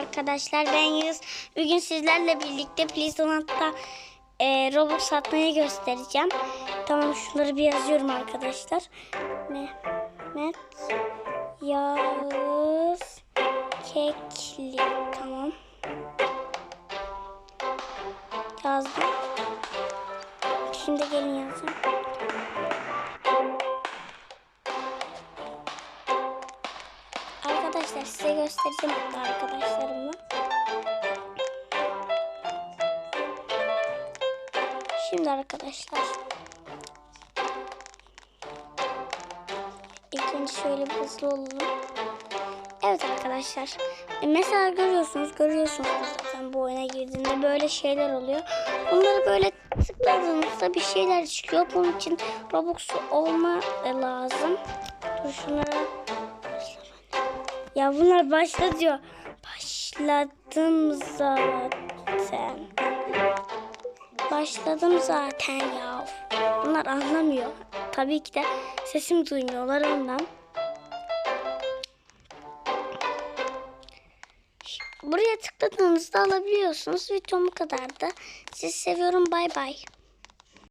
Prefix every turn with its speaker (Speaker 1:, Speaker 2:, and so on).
Speaker 1: Arkadaşlar ben Yağız. Bugün sizlerle birlikte Pleasant'ta e, Robux satmayı göstereceğim. Tamam şunları bir yazıyorum arkadaşlar. Mehmet Yağız Kekli. Tamam. Yazdım. Şimdi gelin yazacağım. Arkadaşlar size göstereceğim hatta arkadaşlarımla. Şimdi arkadaşlar. İlk önce şöyle hızlı olalım. Evet arkadaşlar. E, Mesela görüyorsunuz, görüyorsunuz zaten bu oyuna girdiğinde böyle şeyler oluyor. Bunları böyle tıkladığınızda bir şeyler çıkıyor. Bunun için Robux olma lazım. Dur şunlara ya bunlar başladı diyor. Başladım zaten. Başladım zaten ya. Bunlar anlamıyor. Tabii ki de sesim duymuyorlar ondan. Buraya tıkladığınızda alabiliyorsunuz. Videom bu kadardı. Sizi seviyorum. Bay bay.